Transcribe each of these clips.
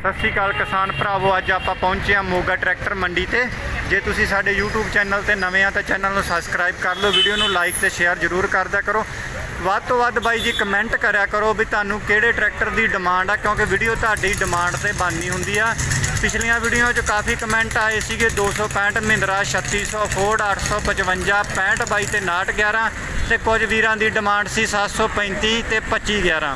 ਸਤਿ ਸ਼੍ਰੀ ਅਕਾਲ ਕਿਸਾਨ ਭਰਾਵੋ, ਅੱਜ ਆਪਾਂ ਪਹੁੰਚੇ ਹਾਂ ਮੋਗਾ ਟਰੈਕਟਰ ਮੰਡੀ ਤੇ। ਜੇ ਤੁਸੀਂ ਸਾਡੇ YouTube ਚੈਨਲ ਤੇ ਨਵੇਂ ਆ ਤਾਂ ਚੈਨਲ ਨੂੰ ਸਬਸਕ੍ਰਾਈਬ ਕਰ ਲਓ ਵੀਡੀਓ ਨੂੰ ਲਾਈਕ ਤੇ ਸ਼ੇਅਰ ਜ਼ਰੂਰ ਕਰਦਿਆ ਕਰੋ। ਵੱਧ ਤੋਂ ਵੱਧ ਬਾਈ ਜੀ ਕਮੈਂਟ ਕਰਿਆ ਕਰੋ ਵੀ ਤੁਹਾਨੂੰ ਕਿਹੜੇ ਟਰੈਕਟਰ ਦੀ ਡਿਮਾਂਡ ਆ, ਕਿਉਂਕਿ ਵੀਡੀਓ ਤੁਹਾਡੀ ਡਿਮਾਂਡ ਤੇ ਬਣਨੀ ਹੁੰਦੀ ਆ। ਪਿਛਲੀਆਂ ਵੀਡੀਓ 'ਚ ਕਾਫੀ ਕਮੈਂਟ ਆਏ ਸੀਗੇ 265 ਮਹਿੰਦਰਾ 3600 ਫੋਰਡ 855 65 22 ਤੇ 6911 ਤੇ ਕੁਝ ਵੀਰਾਂ ਦੀ ਡਿਮਾਂਡ ਸੀ 735 ਤੇ 2511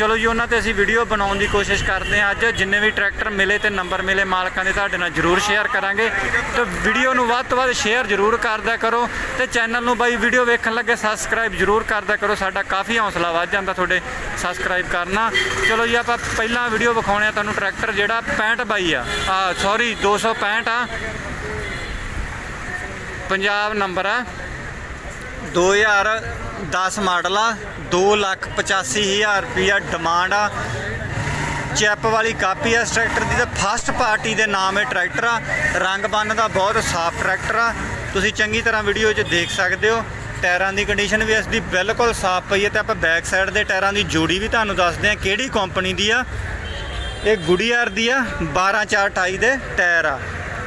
ਚਲੋ ਜੀ, ਉਹਨਾਂ ਤੇ ਅਸੀਂ ਵੀਡੀਓ ਬਣਾਉਣ ਦੀ ਕੋਸ਼ਿਸ਼ ਕਰਦੇ ਹਾਂ। ਅੱਜ ਜਿੰਨੇ ਵੀ ਟਰੈਕਟਰ ਮਿਲੇ ਤੇ ਨੰਬਰ ਮਿਲੇ, ਮਾਲਕਾਂ ਦੇ ਤੁਹਾਡੇ ਨਾਲ ਜਰੂਰ ਸ਼ੇਅਰ ਕਰਾਂਗੇ। ਤੇ ਵੀਡੀਓ ਨੂੰ ਵੱਧ ਤੋਂ ਵੱਧ ਸ਼ੇਅਰ ਜਰੂਰ ਕਰਦਿਆ ਕਰੋ ਤੇ ਚੈਨਲ ਨੂੰ ਬਾਈ ਵੀਡੀਓ ਵੇਖਣ ਲੱਗੇ ਸਬਸਕ੍ਰਾਈਬ ਜਰੂਰ ਕਰਦਿਆ ਕਰੋ। ਸਾਡਾ ਕਾਫੀ ਹੌਸਲਾ ਵੱਧ ਜਾਂਦਾ ਤੁਹਾਡੇ ਸਬਸਕ੍ਰਾਈਬ ਕਰਨਾ ਚਲੋ ਜੀ, ਆਪਾਂ ਪਹਿਲਾਂ ਵੀਡੀਓ ਵਿਖਾਉਣੇ ਆ ਤੁਹਾਨੂੰ ਟਰੈਕਟਰ ਜਿਹੜਾ 65 ਬਾਈ ਆ। ਆ ਸੌਰੀ 265 ਆ। ਪੰਜਾਬ ਨੰਬਰ ਆ। 2010 ਮਾਡਲ ਆ 285000 ਰੁਪਿਆ ਡਿਮਾਂਡ ਆ। ਚੈਪ ਵਾਲੀ ਕਾਪੀ ਆ ਇਸ ਟਰੈਕਟਰ ਦੀ ਤੇ ਫਸਟ ਪਾਰਟੀ ਦੇ ਨਾਮ ਹੈ ਟਰੈਕਟਰ ਆ। ਰੰਗ ਬੰਨ ਦਾ ਬਹੁਤ ਸਾਫ਼ ਟਰੈਕਟਰ ਆ। ਤੁਸੀਂ ਚੰਗੀ ਤਰ੍ਹਾਂ ਵੀਡੀਓ 'ਚ ਦੇਖ ਸਕਦੇ ਹੋ। ਟਾਇਰਾਂ ਦੀ ਕੰਡੀਸ਼ਨ ਵੀ ਇਸ ਦੀ ਬਿਲਕੁਲ ਸਾਫ਼ ਪਈ ਹੈ ਤੇ ਆਪਾਂ ਬੈਕ ਸਾਈਡ ਦੇ ਟਾਇਰਾਂ ਦੀ ਜੋੜੀ ਵੀ ਤੁਹਾਨੂੰ ਦੱਸਦੇ ਹਾਂ ਕਿਹੜੀ ਕੰਪਨੀ ਦੀ ਆ। ਇਹ ਗੁਡੀਆਰ ਦੀ ਆ 12428 ਦੇ ਟਾਇਰ ਆ।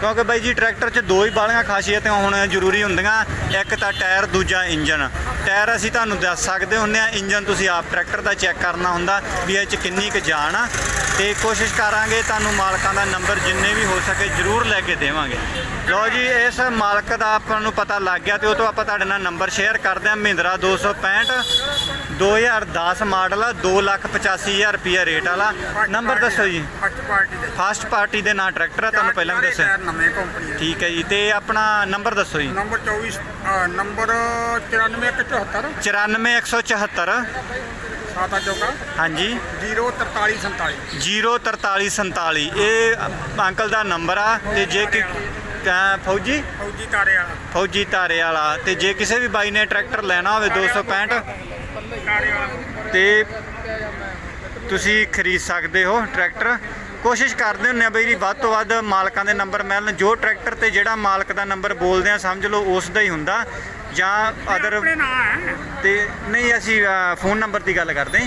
ਕਿਉਂਕਿ ਬਾਈ ਜੀ, ਟਰੈਕਟਰ 'ਚ ਦੋ ਹੀ ਬਾਲੀਆਂ ਖਾਸੀਅਤਾਂ ਹੁਣ ਜ਼ਰੂਰੀ ਹੁੰਦੀਆਂ। ਇੱਕ ਤਾਂ ਟਾਇਰ, ਦੂਜਾ ਇੰਜਨ। ਟਾਇਰ ਅਸੀਂ ਤੁਹਾਨੂੰ ਦੱਸ ਸਕਦੇ ਹੁੰਦੇ ਆ ਇੰਜਨ ਤੁਸੀਂ ਆਪ ਟਰੈਕਟਰ ਦਾ ਚੈੱਕ ਕਰਨਾ ਹੁੰਦਾ, ਵੀ ਇਹ 'ਚ ਕਿੰਨੀ ਕੁ ਜਾਨ ਆ। ਤੇ ਕੋਸ਼ਿਸ਼ ਕਰਾਂਗੇ ਤੁਹਾਨੂੰ ਮਾਲਕਾਂ ਦਾ ਨੰਬਰ ਜਿੰਨੇ ਵੀ ਹੋ ਸਕੇ ਜ਼ਰੂਰ ਲੈ ਕੇ ਦੇਵਾਂਗੇ। ਲਓ ਜੀ, ਇਸ ਮਾਲਕ ਦਾ ਆਪਾਂ ਨੂੰ ਪਤਾ ਲੱਗ ਗਿਆ ਤੇ ਉਹ ਤੋਂ ਆਪਾਂ ਤੁਹਾਡੇ ਨਾਲ ਨੰਬਰ ਸ਼ੇਅਰ ਕਰਦੇ ਹਾਂ, ਮਹਿੰਦਰਾ 265 2010 ਮਾਡਲ ਆ 285000 ਰੁਪਿਆ ਰੇਟ ਵਾਲਾ। ਨੰਬਰ ਦੱਸੋ ਜੀ। ਫਸਟ ਪਾਰਟੀ ਦੇ। ਫਸਟ ਪਾਰਟੀ ਦੇ ਨਾਂ ਟਰੈਕਟਰ ਆ ਤੁਹਾਨੂੰ ਪਹਿਲਾਂ ਵੀ ਦੱਸਿਆ। ਟਾਇਰ ਨਵੇਂ ਕੰਪਨੀ ਦੇ ਠੀਕ ਹੈ ਜੀ ਤੇ ਆਪਣਾ ਨੰਬਰ ਦੱਸੋ ਜੀ। ਨੰਬਰ 24 ਅ, ਨੰਬਰ 94174 94174 ਸਾਤਾ ਚੌਕਾ ਹਾਂਜੀ। 04347 04347 ਇਹ ਅੰਕਲ ਦਾ ਨੰਬਰ ਆ ਤੇ ਜੇ ਕਿ ਫੌਜੀ? ਫੌਜੀ ਤਾਰੇ ਵਾਲਾ। ਫੌਜੀ ਤਾਰੇ ਵਾਲਾ। ਤੇ ਜੇ ਕਿਸੇ ਵੀ ਬਾਈ ਨੇ ਟਰੈਕਟਰ ਲੈਣਾ ਹੋਵੇ 265 ਤਾਰੇ ਵਾਲਾ ਤੇ ਤੁਸੀਂ ਖਰੀਦ ਸਕਦੇ ਹੋ ਟਰੈਕਟਰ। ਕੋਸ਼ਿਸ਼ ਕਰਦੇ ਹੁੰਨੇ ਆ ਬਈ ਜੀ ਵੱਧ ਤੋਂ ਵੱਧ ਮਾਲਕਾਂ ਦੇ ਨੰਬਰ ਮਿਲਣ। ਜੋ ਟਰੈਕਟਰ ਤੇ ਜਿਹੜਾ ਮਾਲਕ ਦਾ ਨੰਬਰ ਬੋਲਦੇ ਆ ਸਮਝ ਲਓ ਉਸ ਦਾ ਹੀ ਹੁੰਦਾ। ਜਾਂ ਅਦਰ ਤੇ ਨਹੀਂ ਅਸੀਂ ਫੋਨ ਨੰਬਰ ਦੀ ਗੱਲ ਕਰਦੇ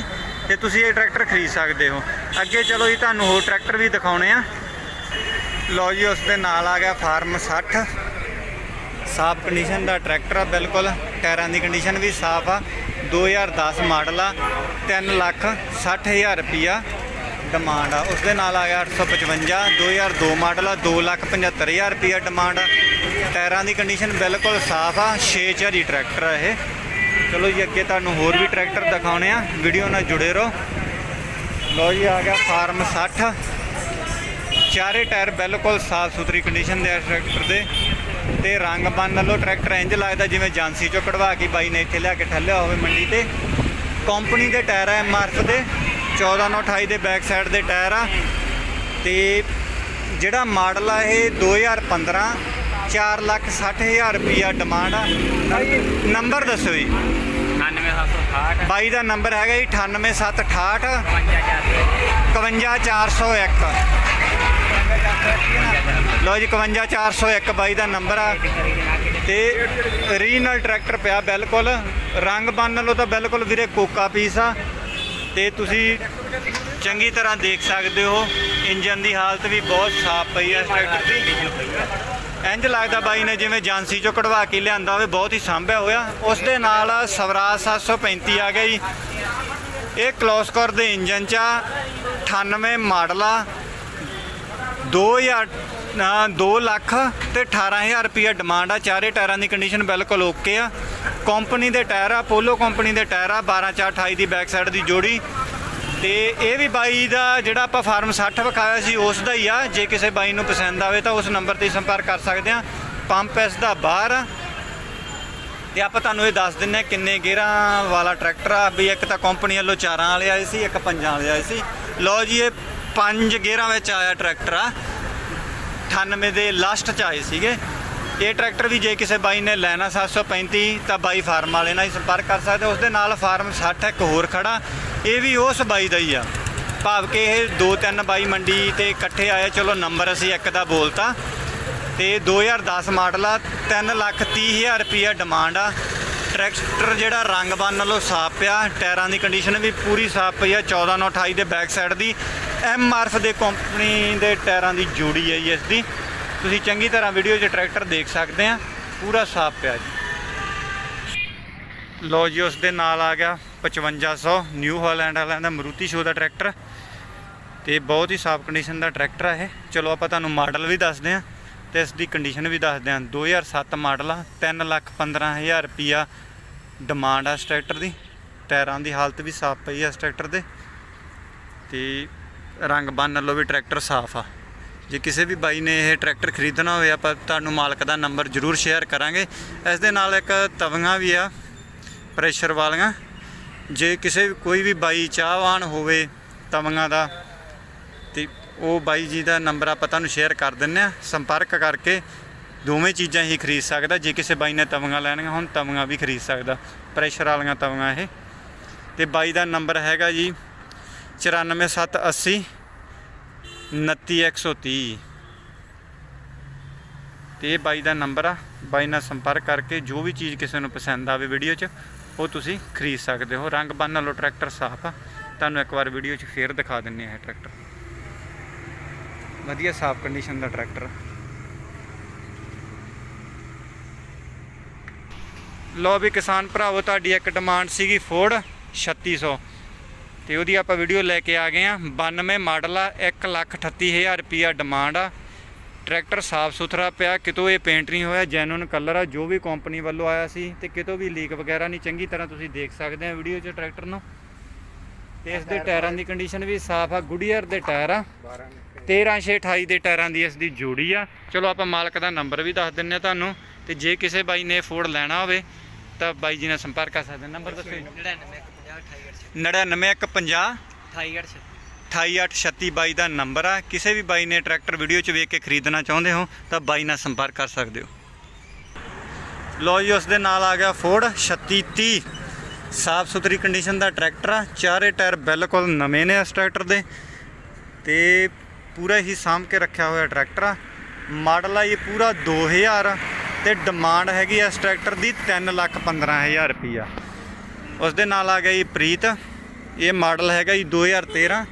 ਤੇ ਤੁਸੀਂ ਇਹ ਟਰੈਕਟਰ ਖਰੀਦ ਸਕਦੇ ਹੋ। ਅੱਗੇ ਚਲੋ ਜੀ ਤੁਹਾਨੂੰ ਹੋਰ ਟਰੈਕਟਰ ਵੀ ਦਿਖਾਉਣੇ ਆ। ਲਓ ਜੀ ਉਸ ਦੇ ਨਾਲ ਆ ਗਿਆ ਫਾਰਮ 60 ਸਾਫ਼ ਕੰਡੀਸ਼ਨ ਦਾ ਟਰੈਕਟਰ ਆ ਬਿਲਕੁਲ। ਟਾਇਰਾਂ ਦੀ ਕੰਡੀਸ਼ਨ ਵੀ ਸਾਫ਼ ਆ। 2010 ਮਾਡਲ ਆ 3 ਲੱਖ 60000 ਰੁਪਿਆ ਡਿਮਾਂਡ ਆ। ਉਸ ਦੇ ਨਾਲ ਆ ਗਿਆ 855 2002 ਮਾਡਲ ਆ 2 ਲੱਖ 75000 ਰੁਪਿਆ ਡਿਮਾਂਡ ਆ। ਟਾਇਰਾਂ ਦੀ ਕੰਡੀਸ਼ਨ ਬਿਲਕੁਲ ਸਾਫ਼ ਆ 6 ਝਰੀ ਟਰੈਕਟਰ ਆ ਇਹ। ਚਲੋ ਜੀ, ਅੱਗੇ ਤੁਹਾਨੂੰ ਹੋਰ ਵੀ ਟਰੈਕਟਰ ਦਿਖਾਉਣੇ ਆ। ਵੀਡੀਓ ਨਾਲ ਜੁੜੇ ਰਹੋ। ਲਓ ਜੀ, ਆ ਗਿਆ ਫਾਰਮ 60 ਚਾਰੇ ਟਾਇਰ ਬਿਲਕੁਲ ਸਾਫ਼ ਸੁਥਰੀ ਕੰਡੀਸ਼ਨ ਦੇ ਆ ਟਰੈਕਟਰ ਦੇ। ਤੇ ਰੰਗ ਬੰਨ ਲਓ ਟਰੈਕਟਰ ਇੰਜ ਲੱਗਦਾ ਜਿਵੇਂ ਜਾਂਸੀ ਚੋਂ ਕਢਵਾ ਕੇ ਬਾਈ ਨੇ ਇੱਥੇ ਲਿਆ ਕੇ ਠੱਲਿਆ ਹੋਵੇ ਮੰਡੀ ਤੇ। ਕੰਪਨੀ ਦੇ ਟਾਇਰ ਆ ਐਮਆਰਐਫ ਦੇ 14928 ਦੇ ਬੈਕ ਸਾਈਡ ਦੇ ਟਾਇਰ ਆ। ਤੇ ਜਿਹੜਾ ਮਾਡਲ ਆ ਇਹ 2015 4 ਲੱਖ 60000 ਰੁਪਿਆ ਡਿਮਾਂਡ ਆ। ਨੰਬਰ ਦੱਸੋ ਜੀ। 9768 ਬਾਈ ਦਾ ਨੰਬਰ ਹੈਗਾ ਜੀ 98768 51401 ਲਓ ਜੀ 51401 ਬਾਈ ਦਾ ਨੰਬਰ ਆ। ਤੇ ਰੀਨਲ ਟਰੈਕਟਰ ਪਿਆ ਬਿਲਕੁਲ। ਰੰਗ ਬੰਨ ਲਓ ਤਾਂ ਬਿਲਕੁਲ ਵੀਰੇ ਕੋਕਾ ਪੀਸ ਆ। ਤੇ ਤੁਸੀਂ ਚੰਗੀ ਤਰ੍ਹਾਂ ਦੇਖ ਸਕਦੇ ਹੋ, ਇੰਜਨ ਦੀ ਹਾਲਤ ਵੀ ਬਹੁਤ ਸਾਫ਼ ਪਈ ਆ ਇਸ ਟਰੈਕਟਰ ਦੀ। ਇੰਜ ਲੱਗਦਾ ਬਾਈ ਨੇ ਜਿਵੇਂ ਏਜੰਸੀ ਚੋਂ ਕਢਵਾ ਕੇ ਲਿਆਂਦਾ ਹੋਵੇ, ਬਹੁਤ ਹੀ ਸਾਂਭਿਆ ਹੋਇਆ। ਉਸ ਦੇ ਨਾਲ ਸਵਰਾਜ 735 ਆ ਗਿਆ ਜੀ। ਇਹ ਕਲੋਸਕਰ ਦੇ ਇੰਜਨ ਚ ਆ 98 ਮਾਡਲ ਆ 2000 ਨਾ 2 ਲੱਖ ਤੇ 18000 ਰੁਪਿਆ ਡਿਮਾਂਡ ਆ। ਚਾਰੇ ਟਾਇਰਾਂ ਦੀ ਕੰਡੀਸ਼ਨ ਬਿਲਕੁਲ ਓਕੇ ਆ। ਕੰਪਨੀ ਦੇ ਟਾਇਰ ਆ ਪੋਲੋ ਕੰਪਨੀ ਦੇ ਟਾਇਰ ਆ 12428 ਦੀ ਬੈਕ ਸਾਈਡ ਦੀ ਜੋੜੀ। ਤੇ ਇਹ ਵੀ ਬਾਈ ਦਾ ਜਿਹੜਾ ਆਪਾਂ ਫਾਰਮ 60 ਵਿਖਾਇਆ ਸੀ, ਉਸ ਦਾ ਹੀ ਆ। ਜੇ ਕਿਸੇ ਬਾਈ ਨੂੰ ਪਸੰਦ ਆਵੇ ਤਾਂ ਉਸ ਨੰਬਰ ਤੇ ਸੰਪਰਕ ਕਰ ਸਕਦੇ ਆ। ਪੰਪ ਇਸ ਦਾ ਬਾਹਰ। ਆ ਤੇ ਆਪਾਂ ਤੁਹਾਨੂੰ ਇਹ ਦੱਸ ਦਿੰਨੇ ਆ ਕਿੰਨੇ ਗੇਅਰਾਂ ਵਾਲਾ ਟਰੈਕਟਰ ਆ। ਵੀ ਇੱਕ ਤਾਂ ਕੰਪਨੀ ਵੱਲੋਂ ਚਾਰਾਂ ਵਾਲੇ ਆਏ ਸੀ, ਇੱਕ ਪੰਜਾਂ ਵਾਲੇ ਆਏ ਸੀ। ਲਓ ਜੀ, ਇਹ ਪੰਜ ਗੇਅਰਾਂ ਵਿੱਚ ਆਇਆ ਟਰੈਕਟਰ ਆ। 98 ਦੇ ਲਾਸਟ ਚ ਆਏ ਸੀਗੇ। ਇਹ ਟਰੈਕਟਰ ਵੀ ਜੇ ਕਿਸੇ ਬਾਈ ਨੇ ਲੈਣਾ 735 ਤਾਂ ਬਾਈ ਫਾਰਮ ਵਾਲੇ ਨਾਲ ਹੀ ਸੰਪਰਕ ਕਰ ਸਕਦੇ ਉਸ ਦੇ ਨਾਲ ਫਾਰਮ 60 ਇੱਕ ਹੋਰ ਖੜਾ। ਇਹ ਵੀ ਉਸ ਬਾਈ ਦਾ ਹੀ ਆ। ਭਾਵ ਕਿ ਇਹ ਦੋ ਤਿੰਨ ਬਾਈ ਮੰਡੀ ਤੇ ਇਕੱਠੇ ਆਏ। ਚਲੋ ਨੰਬਰ ਅਸੀਂ ਇੱਕ ਦਾ ਬੋਲਤਾ। ਤੇ 2010 ਮਾਡਲ ਆ। 3 ਲੱਖ 30 ਹਜ਼ਾਰ ਰੁਪਈਆ ਡਿਮਾਂਡ ਆ। ਟਰੈਕਟਰ ਜਿਹੜਾ ਰੰਗ ਬੰਨ ਨਾਲੋਂ ਸਾਫ਼ ਪਿਆ। ਟਾਇਰਾਂ ਦੀ ਕੰਡੀਸ਼ਨ ਵੀ ਪੂਰੀ ਸਾਫ਼ ਪਈ ਆ। 14 ਨਾਲ 28 ਦੇ ਬੈਕ ਸਾਈਡ ਦੀ। ਐਮ ਆਰਫ ਦੇ ਕੰਪਨੀ ਦੇ ਟਾਇਰਾਂ ਦੀ ਜੋੜੀ ਹੈ ਜੀ ਇਸ ਦੀ ਤੁਸੀਂ ਚੰਗੀ ਤਰ੍ਹਾਂ ਵੀਡੀਓ 'ਚ ਟਰੈਕਟਰ ਦੇਖ ਸਕਦੇ ਆ। ਪੂਰਾ ਸਾਫ਼ ਪਿਆ ਜੀ। ਲੋ ਜੀ, ਉਸ ਦੇ ਨਾਲ ਆ ਗਿਆ। 5500 ਨਿਊ ਹਾਲੈਂਡ ਵਾਲਿਆਂ ਦਾ ਮਰੂਤੀ ਸ਼ੋ ਦਾ ਟਰੈਕਟਰ ਤੇ ਬਹੁਤ ਹੀ ਸਾਫ਼ ਕੰਡੀਸ਼ਨ ਦਾ ਟਰੈਕਟਰ ਆ ਇਹ। ਚਲੋ ਆਪਾਂ ਤੁਹਾਨੂੰ ਮਾਡਲ ਵੀ ਦੱਸਦੇ ਆ ਤੇ ਇਸ ਦੀ ਕੰਡੀਸ਼ਨ ਵੀ ਦੱਸਦੇ ਆ 2007 ਮਾਡਲ ਆ 3 ਲੱਖ 15000 ਰੁਪਿਆ ਡਿਮਾਂਡ ਆ ਇਸ ਟਰੈਕਟਰ ਦੀ। ਟਾਇਰਾਂ ਦੀ ਹਾਲਤ ਵੀ ਸਾਫ਼ ਪਈ ਆ ਇਸ ਟਰੈਕਟਰ ਦੇ ਤੇ ਰੰਗ ਬੰਨ ਨਾਲੋਂ ਵੀ ਟਰੈਕਟਰ ਸਾਫ਼ ਆ। ਜੇ ਕਿਸੇ ਵੀ ਬਾਈ ਨੇ ਇਹ ਟਰੈਕਟਰ ਖਰੀਦਣਾ ਹੋਵੇ, ਆਪਾਂ ਤੁਹਾਨੂੰ ਮਾਲਕ ਦਾ ਨੰਬਰ ਜ਼ਰੂਰ ਸ਼ੇਅਰ ਕਰਾਂਗੇ। ਇਸ ਦੇ ਨਾਲ ਇੱਕ ਤਵੀਆਂ ਵੀ ਆ ਪ੍ਰੈਸ਼ਰ ਵਾਲੀਆਂ। ਜੇ ਕਿਸੇ ਕੋਈ ਵੀ ਬਾਈ ਚਾਹਵਾਨ ਹੋਵੇ ਤਵੀਆਂ ਦਾ, ਤੇ ਉਹ ਬਾਈ ਜੀ ਦਾ ਨੰਬਰ ਆਪਾਂ ਤੁਹਾਨੂੰ ਸ਼ੇਅਰ ਕਰ ਦਿੰਨੇ ਆ। ਸੰਪਰਕ ਕਰਕੇ ਦੋਵੇਂ ਚੀਜ਼ਾਂ ਹੀ ਖਰੀਦ ਸਕਦਾ। ਜੇ ਕਿਸੇ ਬਾਈ ਨੇ ਤਵੀਆਂ ਲੈਣੀਆਂ ਹੁਣ ਤਵੀਆਂ ਵੀ ਖਰੀਦ ਸਕਦਾ। ਪ੍ਰੈਸ਼ਰ ਵਾਲੀਆਂ ਤਵੀਆਂ ਇਹ। ਤੇ ਬਾਈ ਦਾ ਨੰਬਰ ਹੈਗਾ ਜੀ 94780 29130 ਤੇ ਇਹ ਬਾਈ ਦਾ ਨੰਬਰ ਆ। ਬਾਈ ਨਾਲ ਸੰਪਰਕ ਕਰਕੇ ਜੋ ਵੀ ਚੀਜ਼ ਕਿਸੇ ਨੂੰ ਪਸੰਦ ਆਵੇ ਵੀਡੀਓ 'ਚ ਉਹ ਤੁਸੀਂ ਖਰੀਦ ਸਕਦੇ ਹੋ। ਰੰਗ ਬੰਨ ਲਓ ਟਰੈਕਟਰ ਸਾਫ਼ ਆ। ਤੁਹਾਨੂੰ ਇੱਕ ਵਾਰ ਵੀਡੀਓ 'ਚ ਫੇਰ ਦਿਖਾ ਦਿੰਨੇ ਆ ਇਹ ਟਰੈਕਟਰ। ਵਧੀਆ ਸਾਫ਼ ਕੰਡੀਸ਼ਨ ਦਾ ਟਰੈਕਟਰ ਲੋ ਵੀ ਕਿਸਾਨ ਭਰਾਵੋ, ਤੁਹਾਡੀ ਇੱਕ ਡਿਮਾਂਡ ਸੀਗੀ ਫੋਰਡ 3600 ਤੇ ਉਹਦੀ ਆਪਾਂ ਵੀਡੀਓ ਲੈ ਕੇ ਆ ਗਏ ਆ। 92 ਮਾਡਲ ਆ 138000 ਰੁਪਿਆ ਡਿਮਾਂਡ ਆ। ਟਰੈਕਟਰ ਸਾਫ਼ ਸੁਥਰਾ ਪਿਆ ਕਿਤੋਂ ਇਹ ਪੇਂਟ ਨਹੀਂ ਹੋਇਆ ਜੈਨੂਨ ਕਲਰ ਆ ਜੋ ਵੀ ਕੰਪਨੀ ਵੱਲੋਂ ਆਇਆ ਸੀ ਤੇ ਕਿਤੋਂ ਵੀ ਲੀਕ ਵਗੈਰਾ ਨਹੀਂ ਚੰਗੀ ਤਰ੍ਹਾਂ ਤੁਸੀਂ ਦੇਖ ਸਕਦੇ ਆ ਵੀਡੀਓ 'ਚ ਟਰੈਕਟਰ ਨੂੰ। ਤੇ ਇਸ ਦੇ ਟਾਇਰਾਂ ਦੀ ਕੰਡੀਸ਼ਨ ਵੀ ਸਾਫ਼ ਆ ਗੁਡੀਅਰ ਦੇ ਟਾਇਰ ਆ 13628 ਦੇ ਟਾਇਰਾਂ ਦੀ ਇਸ ਦੀ ਜੋੜੀ ਆ। ਚਲੋ ਆਪਾਂ ਮਾਲਕ ਦਾ ਨੰਬਰ ਵੀ ਦੱਸ ਦਿੰਨੇ ਆ ਤੁਹਾਨੂੰ ਤੇ ਜੇ ਕਿਸੇ ਬਾਈ ਨੇ ਫੋਰਡ ਲੈਣਾ ਹੋਵੇ ਤਾਂ ਬਾਈ ਜੀ ਨਾਲ ਸੰਪਰਕ ਕਰ ਸਕਦੇ ਨੰਬਰ ਦੱਸੋ 99150 99150 2868 28832 ਦਾ ਨੰਬਰ ਆ। ਕਿਸੇ ਵੀ ਬਾਈ ਨੇ ਟਰੈਕਟਰ ਵੀਡੀਓ 'ਚ ਵੇਖ ਕੇ ਖਰੀਦਣਾ ਚਾਹੁੰਦੇ ਹੋ, ਤਾਂ ਬਾਈ ਨਾਲ ਸੰਪਰਕ ਕਰ ਸਕਦੇ ਹੋ। ਲੋ ਜੀ, ਉਸ ਦੇ ਨਾਲ ਆ ਗਿਆ ਫੋਰਡ 3630 ਸਾਫ਼ ਸੁਥਰੀ ਕੰਡੀਸ਼ਨ ਦਾ ਟਰੈਕਟਰ ਆ। ਚਾਰੇ ਟਾਇਰ ਬਿਲਕੁਲ ਨਵੇਂ ਨੇ ਇਸ ਟਰੈਕਟਰ ਦੇ। ਤੇ ਪੂਰਾ ਹੀ ਸਾਂਭ ਕੇ ਰੱਖਿਆ ਹੋਇਆ ਟਰੈਕਟਰ ਆ। ਮਾਡਲ ਆ ਇਹ ਪੂਰਾ 2000 ਤੇ ਡਿਮਾਂਡ ਹੈਗੀ ਇਸ ਟਰੈਕਟਰ ਦੀ 315000 ਰੁਪਈਆ। ਉਸ ਦੇ ਨਾਲ ਆ ਗਿਆ ਜੀ ਪ੍ਰੀਤ। ਇਹ ਮਾਡਲ ਹੈਗਾ ਜੀ 2013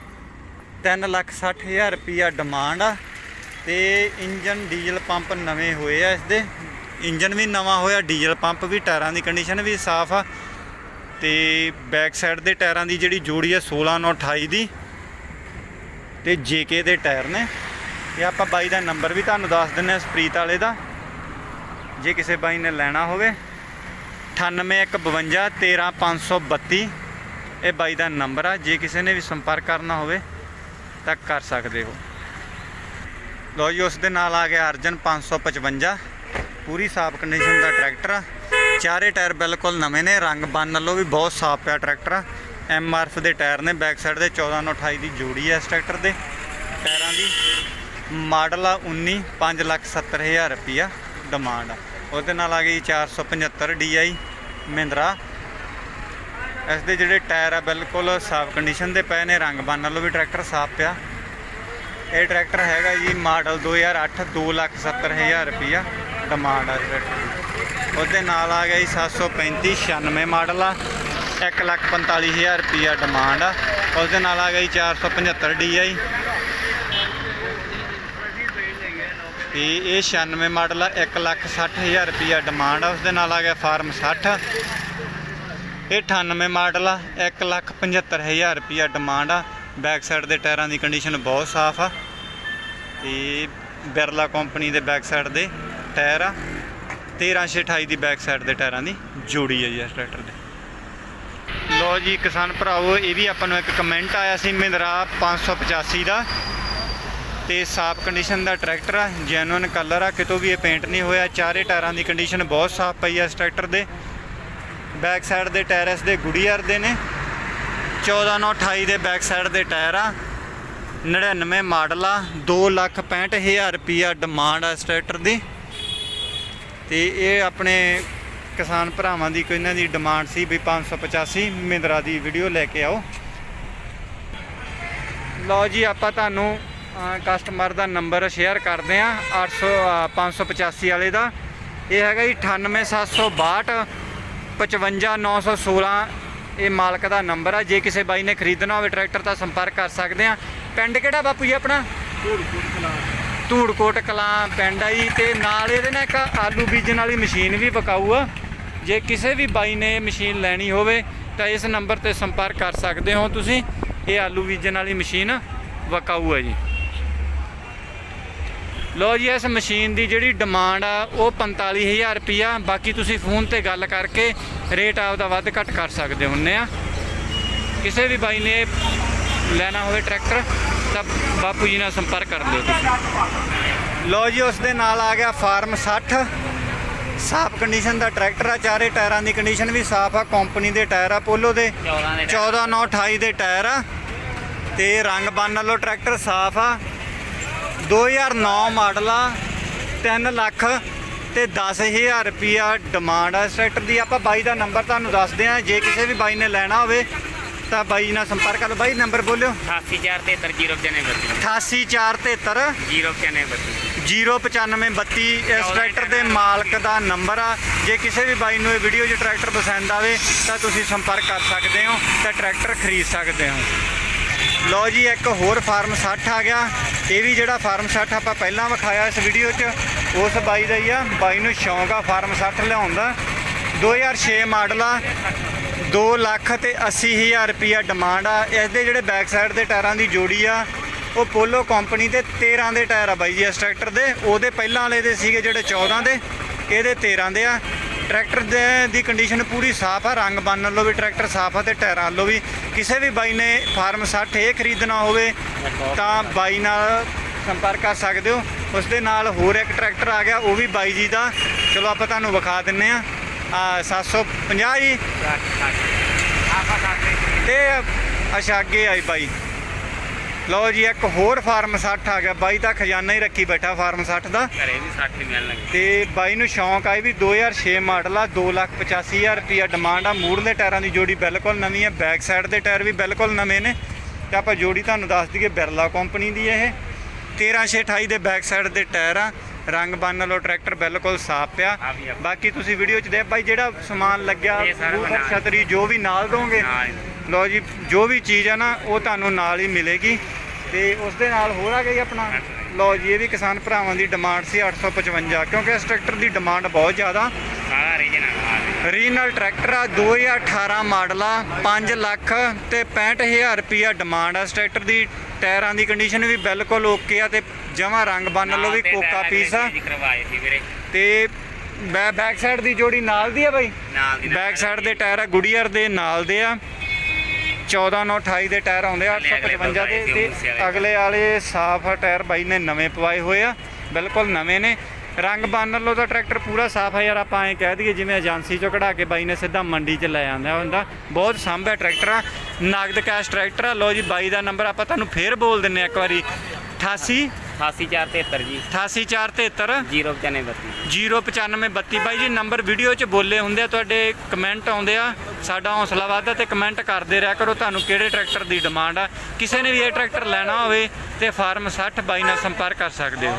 3 ਲੱਖ 60000 ਰੁਪਈਆ ਡਿਮਾਂਡ ਆ ਤੇ ਇੰਜਨ ਡੀਜ਼ਲ ਪੰਪ ਨਵੇਂ ਹੋਏ ਆ ਇਸ ਦੇ ਇੰਜਨ ਵੀ ਨਵਾਂ ਹੋਇਆ, ਡੀਜ਼ਲ ਪੰਪ ਵੀ, ਟਾਇਰਾਂ ਦੀ ਕੰਡੀਸ਼ਨ ਵੀ ਸਾਫ਼ ਆ ਤੇ ਬੈਕ ਸਾਈਡ ਦੇ ਟਾਇਰਾਂ ਦੀ ਜਿਹੜੀ ਜੋੜੀ ਆ 16 9 28 ਦੀ ਤੇ ਜੇਕੇ ਦੇ ਟਾਇਰ ਨੇ। ਇਹ ਆਪਾਂ ਬਾਈ ਦਾ ਨੰਬਰ ਵੀ ਤੁਹਾਨੂੰ ਦੱਸ ਦਿੰਨੇ ਆ ਸਪ੍ਰੀਤ ਵਾਲੇ ਦਾ। ਜੇ ਕਿਸੇ ਬਾਈ ਨੇ ਲੈਣਾ ਹੋਵੇ 9815 13532 ਇਹ ਬਾਈ ਦਾ ਨੰਬਰ ਆ। ਜੇ ਕਿਸੇ ਨੇ ਵੀ ਸੰਪਰਕ ਕਰਨਾ ਹੋਵੇ ਤੱਕ ਕਰ ਸਕਦੇ ਹੋ। ਲੋ ਜੀ, ਉਸ ਦੇ ਨਾਲ ਆ ਗਿਆ ਅਰਜਨ 555 ਪੂਰੀ ਸਾਫ਼ ਕੰਡੀਸ਼ਨ ਦਾ ਟਰੈਕਟਰ ਆ। ਚਾਰੇ ਟਾਇਰ ਬਿਲਕੁਲ ਨਵੇਂ ਨੇ, ਰੰਗ ਬੰਨ ਨਾਲੋਂ ਵੀ ਬਹੁਤ ਸਾਫ਼ ਪਿਆ ਟਰੈਕਟਰ ਆ। ਐਮ ਆਰ ਐਫ ਦੇ ਟਾਇਰ ਨੇ ਬੈਕ ਸਾਈਡ ਦੇ 1428 ਦੀ ਜੋੜੀ ਆ ਇਸ ਟਰੈਕਟਰ ਦੇ। ਟਾਇਰਾਂ ਦੀ ਮਾਡਲ ਆ 19 570000 ਰੁਪਿਆ ਡਿਮਾਂਡ ਆ। ਉਹਦੇ ਨਾਲ ਆ ਗਈ 475 DI ਮਹਿੰਦਰਾ। ਇਸ ਦੇ ਜਿਹੜੇ ਟਾਇਰ ਆ ਬਿਲਕੁਲ ਸਾਫ਼ ਕੰਡੀਸ਼ਨ ਦੇ ਪਏ ਨੇ, ਰੰਗ ਬੰਨ ਨਾਲੋਂ ਵੀ ਟਰੈਕਟਰ ਸਾਫ਼ ਪਿਆ। ਇਹ ਟਰੈਕਟਰ ਹੈਗਾ ਜੀ ਮਾਡਲ 2008 270000 ਰੁਪਿਆ ਡਿਮਾਂਡ ਆ ਟਰੈਕਟਰ ਦੀ। ਉਹਦੇ ਨਾਲ ਆ ਗਿਆ ਜੀ 735 96 ਮਾਡਲ ਆ 145000 ਰੁਪਿਆ ਡਿਮਾਂਡ ਆ। ਉਸਦੇ ਨਾਲ ਆ ਗਿਆ ਜੀ 475 DI ਤੇ ਇਹ 96 ਮਾਡਲ ਆ 160000 ਰੁਪਿਆ ਡਿਮਾਂਡ ਆ। ਉਸਦੇ ਨਾਲ ਆ ਗਿਆ ਫਾਰਮ 60 ਇਹ 98 ਮਾਡਲ ਆ 175000 ਰੁਪਿਆ ਡਿਮਾਂਡ ਆ। ਬੈਕ ਸਾਈਡ ਦੇ ਟਾਇਰਾਂ ਦੀ ਕੰਡੀਸ਼ਨ ਬਹੁਤ ਸਾਫ਼ ਆ। ਤੇ ਬਿਰਲਾ ਕੰਪਨੀ ਦੇ ਬੈਕ ਸਾਈਡ ਦੇ ਟਾਇਰ ਆ। 1328 ਦੀ ਬੈਕ ਸਾਈਡ ਦੇ ਟਾਇਰਾਂ ਦੀ ਜੋੜੀ ਆ ਜੀ ਇਸ ਟਰੈਕਟਰ ਦੇ। ਲੋ ਜੀ ਕਿਸਾਨ ਭਰਾਵੋ, ਇਹ ਵੀ ਆਪਾਂ ਨੂੰ ਇੱਕ ਕਮੈਂਟ ਆਇਆ ਸੀ, ਮਹਿੰਦਰਾ 585 ਦਾ। ਤੇ ਸਾਫ਼ ਕੰਡੀਸ਼ਨ ਦਾ ਟਰੈਕਟਰ ਆ ਜੈਨੂਇਨ ਕਲਰ ਆ, ਕਿਤੋਂ ਵੀ ਇਹ ਪੇਂਟ ਨਹੀਂ ਹੋਇਆ। ਚਾਰੇ ਟਾਇਰਾਂ ਦੀ ਕੰਡੀਸ਼ਨ ਬਹੁਤ ਸਾਫ਼ ਪਈ ਆ ਇਸ ਟਰੈਕਟਰ ਦੇ। ਬੈਕ ਸਾਈਡ ਦੇ ਟਾਇਰ ਇਸ ਦੇ ਗੁੜੀਅਰ ਦੇ ਨੇ। 14928 ਦੇ ਬੈਕ ਸਾਈਡ ਦੇ ਟਾਇਰ ਆ। 99 ਮਾਡਲ ਆ। 265000 ਰੁਪਿਆ ਡਿਮਾਂਡ ਆ ਇਸ ਟਰੈਕਟਰ ਦੀ। ਤੇ ਇਹ ਆਪਣੇ ਕਿਸਾਨ ਭਰਾਵਾਂ ਦੀ ਕੋਈ ਇਹਨਾਂ ਦੀ ਡਿਮਾਂਡ ਸੀ ਵੀ 585 ਮਹਿੰਦਰਾ ਦੀ ਵੀਡੀਓ ਲੈ ਕੇ ਆਓ। ਲਓ ਜੀ ਆਪਾਂ ਤੁਹਾਨੂੰ ਕਸਟਮਰ ਦਾ ਨੰਬਰ ਸ਼ੇਅਰ ਕਰਦੇ ਆ 800 ਅ, 585 ਵਾਲੇ ਦਾ। ਇਹ ਹੈਗਾ ਜੀ 98762 55916 ਇਹ ਮਾਲਕ ਦਾ ਨੰਬਰ ਆ। ਜੇ ਕਿਸੇ ਬਾਈ ਨੇ ਖਰੀਦਣਾ ਹੋਵੇ, ਟਰੈਕਟਰ ਤਾਂ ਸੰਪਰਕ ਕਰ ਸਕਦੇ ਆ। ਪਿੰਡ ਕਿਹੜਾ ਬਾਪੂ ਜੀ ਆਪਣਾ? ਧੂੜਕੋਟ ਕਲਾਂ ਪਿੰਡ ਆ ਜੀ। ਤੇ ਨਾਲ ਇਹਦੇ ਨਾਲ ਇੱਕ ਆਲੂ ਬੀਜਣ ਵਾਲੀ ਮਸ਼ੀਨ ਵੀ ਵਿਕਾਊ ਆ। ਜੇ ਕਿਸੇ ਵੀ ਬਾਈ ਨੇ ਇਹ ਮਸ਼ੀਨ ਲੈਣੀ ਹੋਵੇ, ਤਾਂ ਇਸ ਨੰਬਰ ਤੇ ਸੰਪਰਕ ਕਰ ਸਕਦੇ ਹੋ ਤੁਸੀਂ। ਇਹ ਆਲੂ ਬੀਜਣ ਵਾਲੀ ਮਸ਼ੀਨ ਵਿਕਾਊ ਆ ਜੀ। ਲੋ ਜੀ ਇਸ ਮਸ਼ੀਨ ਦੀ ਜਿਹੜੀ ਡਿਮਾਂਡ ਆ ਉਹ 45000 ਰੁਪਿਆ ਬਾਕੀ ਤੁਸੀਂ ਫੋਨ ਤੇ ਗੱਲ ਕਰਕੇ ਰੇਟ ਆਪਦਾ ਵੱਧ ਘੱਟ ਕਰ ਸਕਦੇ ਹੁੰਨੇ ਆ। ਕਿਸੇ ਵੀ ਬਾਈ ਨੇ ਲੈਣਾ ਹੋਵੇ ਟਰੈਕਟਰ ਤਾਂ ਬਾਪੂ ਜੀ ਨਾਲ ਸੰਪਰਕ ਕਰ ਲਿਓ ਤੁਸੀਂ। ਲੋ ਜੀ ਉਸ ਦੇ ਨਾਲ ਆ ਗਿਆ ਫਾਰਮ 60 ਸਾਫ਼ ਕੰਡੀਸ਼ਨ ਦਾ ਟਰੈਕਟਰ ਆ ਚਾਰੇ ਟਾਇਰਾਂ ਦੀ ਕੰਡੀਸ਼ਨ ਵੀ ਸਾਫ਼ ਆ। ਕੰਪਨੀ ਦੇ ਟਾਇਰ ਆ ਪੋਲੋ ਦੇ 14 ਦੇ 14 9 28 ਦੇ ਟਾਇਰ ਆ। ਤੇ ਰੰਗ ਬੰਨ ਨਾਲੋਂ ਟਰੈਕਟਰ ਸਾਫ਼ ਆ। 2009 ਮਾਡਲ ਆ 3 ਲੱਖ ਤੇ 10000 ਰੁਪਿਆ ਡਿਮਾਂਡ ਆ। ਇਸ ਟਰੈਕਟਰ ਦੀ ਆਪਾਂ ਬਾਈ ਦਾ ਨੰਬਰ ਤੁਹਾਨੂੰ ਦੱਸਦੇ ਆ ਜੇ ਕਿਸੇ ਵੀ ਬਾਈ ਨੇ ਲੈਣਾ ਹੋਵੇ ਤਾਂ ਬਾਈ ਨਾਲ ਸੰਪਰਕ ਕਰ ਲਓ। ਬਾਈ ਨੰਬਰ ਬੋਲਿਓ। 88473 88473 09532 ਇਸ ਟਰੈਕਟਰ ਦੇ ਮਾਲਕ ਦਾ ਨੰਬਰ ਆ। ਜੇ ਕਿਸੇ ਵੀ ਬਾਈ ਨੂੰ ਇਹ ਵੀਡੀਓ 'ਚ ਟਰੈਕਟਰ ਪਸੰਦ ਆਵੇ ਤਾਂ ਤੁਸੀਂ ਸੰਪਰਕ ਕਰ ਸਕਦੇ ਹੋ ਤਾਂ ਟਰੈਕਟਰ ਖਰੀਦ ਸਕਦੇ ਹੋ। ਲਓ ਜੀ, ਇੱਕ ਹੋਰ ਫਾਰਮ 60 ਆ ਗਿਆ। ਇਹ ਵੀ ਜਿਹੜਾ ਫਾਰਮ 60 ਆਪਾਂ ਪਹਿਲਾਂ ਵਿਖਾਇਆ ਇਸ ਵੀਡੀਓ 'ਚ, ਉਸ ਬਾਈ ਦਾ ਹੀ ਆ। ਬਾਈ ਨੂੰ ਸ਼ੌਂਕ ਆ ਫਾਰਮ 60 ਲਿਆਉਣ ਦਾ। 2006 ਮਾਡਲ ਆ 2 ਲੱਖ ਤੇ 80 ਹਜ਼ਾਰ ਰੁਪਿਆ ਡਿਮਾਂਡ ਆ। ਇਸ ਦੇ ਜਿਹੜੇ ਬੈਕ ਸਾਈਡ ਦੇ ਟਾਇਰਾਂ ਦੀ ਜੋੜੀ ਆ, ਉਹ ਪੋਲੋ ਕੰਪਨੀ ਦੇ 13 ਦੇ ਟਾਇਰ ਆ ਬਾਈ ਜੀ, ਇਸ ਟਰੈਕਟਰ ਦੇ। ਉਹਦੇ ਪਹਿਲਾਂ ਵਾਲੇ ਦੇ ਸੀਗੇ ਜਿਹੜੇ 14 ਦੇ, ਇਹਦੇ 13 ਦੇ ਆ। ਟਰੈਕਟਰ ਦੇ ਦੀ ਕੰਡੀਸ਼ਨ ਪੂਰੀ ਸਾਫ਼ ਆ ਰੰਗ ਬੰਨ ਨਾਲੋਂ ਵੀ ਟਰੈਕਟਰ ਸਾਫ਼ ਆ ਤੇ ਟਾਇਰਾਂ ਨਾਲੋਂ ਵੀ। ਕਿਸੇ ਵੀ ਬਾਈ ਨੇ ਫਾਰਮ 60 ਇਹ ਖਰੀਦਣਾ ਹੋਵੇ ਤਾਂ ਬਾਈ ਨਾਲ ਸੰਪਰਕ ਕਰ ਸਕਦੇ ਹੋ। ਉਸ ਦੇ ਨਾਲ ਹੋਰ ਇੱਕ ਟਰੈਕਟਰ ਆ ਗਿਆ ਉਹ ਵੀ ਬਾਈ ਜੀ ਦਾ। ਚਲੋ ਆਪਾਂ ਤੁਹਾਨੂੰ ਵਿਖਾ ਦਿੰਨੇ ਆ। ਆ 750 ਜੀ। ਤੇ ਅੱਛਾ ਅੱਗੇ ਆਈ ਬਾਈ। ਲਓ ਜੀ ਇੱਕ ਹੋਰ ਫਾਰਮ 60 ਆ ਗਿਆ। ਬਾਈ ਤਾਂ ਖਜ਼ਾਨਾ ਹੀ ਰੱਖੀ ਬੈਠਾ ਫਾਰਮ 60 ਦਾ। ਘਰੇ ਵੀ 60 ਮਿਲਣਗੇ ਤੇ ਬਾਈ ਨੂੰ ਸ਼ੌਂਕ ਆਈ ਵੀ 2006 ਮਾਡਲ ਆ 285000 ਰੁਪਿਆ ਡਿਮਾਂਡ ਆ। ਮੂਹਰਲੇ ਟਾਇਰਾਂ ਦੀ ਜੋੜੀ ਬਿਲਕੁਲ ਨਵੀਂ ਹੈ ਬੈਕ ਸਾਈਡ ਦੇ ਟਾਇਰ ਵੀ ਬਿਲਕੁਲ ਨਵੇਂ ਨੇ। ਤੇ ਆਪਾਂ ਜੋੜੀ ਤੁਹਾਨੂੰ ਦੱਸ ਦਈਏ ਬਿਰਲਾ ਕੰਪਨੀ ਦੀ ਇਹ। 13628 ਦੇ ਬੈਕ ਸਾਈਡ ਦੇ ਟਾਇਰ ਆ। ਰੰਗ ਬੰਨ ਨਾਲੋਂ ਟਰੈਕਟਰ ਬਿਲਕੁਲ ਸਾਫ਼ ਪਿਆ। ਬਾਕੀ ਤੁਸੀਂ ਵੀਡੀਓ 'ਚ ਦੇਖ ਬਾਈ ਜਿਹੜਾ ਸਮਾਨ ਲੱਗਿਆ। ਛਤਰੀ ਜੋ ਵੀ ਨਾਲ ਦੋਗੇ। ਲਓ ਜੀ ਜੋ ਵੀ ਚੀਜ਼ ਆ ਨਾ ਉਹ ਤੁਹਾਨੂੰ ਨਾਲ ਹੀ ਮਿਲੇਗੀ। ਤੇ ਉਸ ਦੇ ਨਾਲ ਹੋਰ ਆ ਗਈ ਆਪਣਾ। ਲਓ ਜੀ ਇਹ ਵੀ ਕਿਸਾਨ ਭਰਾਵਾਂ ਦੀ ਡਿਮਾਂਡ ਸੀ 855 ਕਿਉਂਕਿ ਇਸ ਟਰੈਕਟਰ ਦੀ ਡਿਮਾਂਡ ਬਹੁਤ ਜ਼ਿਆਦਾ। ਸਾਰਾ ਰੀਜਨਲ ਟਰੈਕਟਰ ਆ 2018 ਮਾਡਲ ਆ 5 ਲੱਖ ਤੇ 65000 ਰੁਪਿਆ ਡਿਮਾਂਡ ਆ। ਇਸ ਟਰੈਕਟਰ ਦੀ ਟਾਇਰਾਂ ਦੀ ਕੰਡੀਸ਼ਨ ਵੀ ਬਿਲਕੁਲ ਓਕੇ ਆ ਤੇ ਜਮਾ ਰੰਗ ਬੰਨ ਲਓ ਵੀ ਕੋਕਾ ਪੀਸ ਆ। ਤੇ ਬੈਕ ਸਾਈਡ ਦੀ ਜੋੜੀ ਨਾਲ ਦੀ ਆ ਬਾਈ? ਬੈਕ ਸਾਈਡ ਦੇ ਟਾਇਰ ਆ ਗੁਡੀਅਰ ਦੇ ਨਾਲ ਦੇ ਆ। 14 9 28 ਦੇ ਟਾਇਰ ਆਉਂਦੇ ਆ ਅਗਲੇ 855 ਦੇ ਤੇ। ਅਗਲੇ ਵਾਲੇ ਸਾਫ਼ ਟਾਇਰ ਬਾਈ ਨੇ ਨਵੇਂ ਪਵਾਏ ਹੋਏ ਆ ਬਿਲਕੁਲ ਨਵੇਂ ਨੇ। ਰੰਗ ਬੰਨ ਲਓ ਤਾਂ ਟਰੈਕਟਰ ਪੂਰਾ ਸਾਫ਼ ਆ ਯਾਰ ਆਪਾਂ ਐਂ ਕਹਿ ਦਈਏ ਜਿਵੇਂ ਏਜੰਸੀ ਚੋਂ ਕਢਾ ਕੇ ਬਾਈ ਨੇ ਸਿੱਧਾ ਮੰਡੀ 'ਚ ਲੈ ਆਂਦਾ ਹੁੰਦਾ ਬਹੁਤ ਸਾਂਭਿਆ ਟਰੈਕਟਰ ਆ। ਨਗਦ ਕੈਸ਼ ਟਰੈਕਟਰ ਆ ਲਓ ਜੀ ਬਾਈ ਦਾ ਨੰਬਰ ਆਪਾਂ ਤੁਹਾਨੂੰ ਫੇਰ ਬੋਲ ਦਿੰਨੇ ਆ ਇੱਕ ਵਾਰੀ। 88 88473 ਜੀ। 88473 09532 09532 ਬਾਈ ਜੀ ਨੰਬਰ ਵੀਡੀਓ 'ਚ ਬੋਲੇ ਹੁੰਦੇ ਆ ਤੁਹਾਡੇ ਕਮੈਂਟ ਆਉਂਦੇ ਆ। ਸਾਡਾ ਹੌਸਲਾ ਵੱਧਦਾ ਤੇ ਕਮੈਂਟ ਕਰਦੇ ਰਿਹਾ ਕਰੋ। ਤੁਹਾਨੂੰ ਕਿਹੜੇ ਟਰੈਕਟਰ ਦੀ ਡਿਮਾਂਡ ਆ? ਕਿਸੇ ਨੇ ਵੀ ਇਹ ਟਰੈਕਟਰ ਲੈਣਾ ਹੋਵੇ ਤੇ ਫਾਰਮ 60 ਬਾਈ ਨਾਲ ਸੰਪਰਕ ਕਰ ਸਕਦੇ ਹੋ।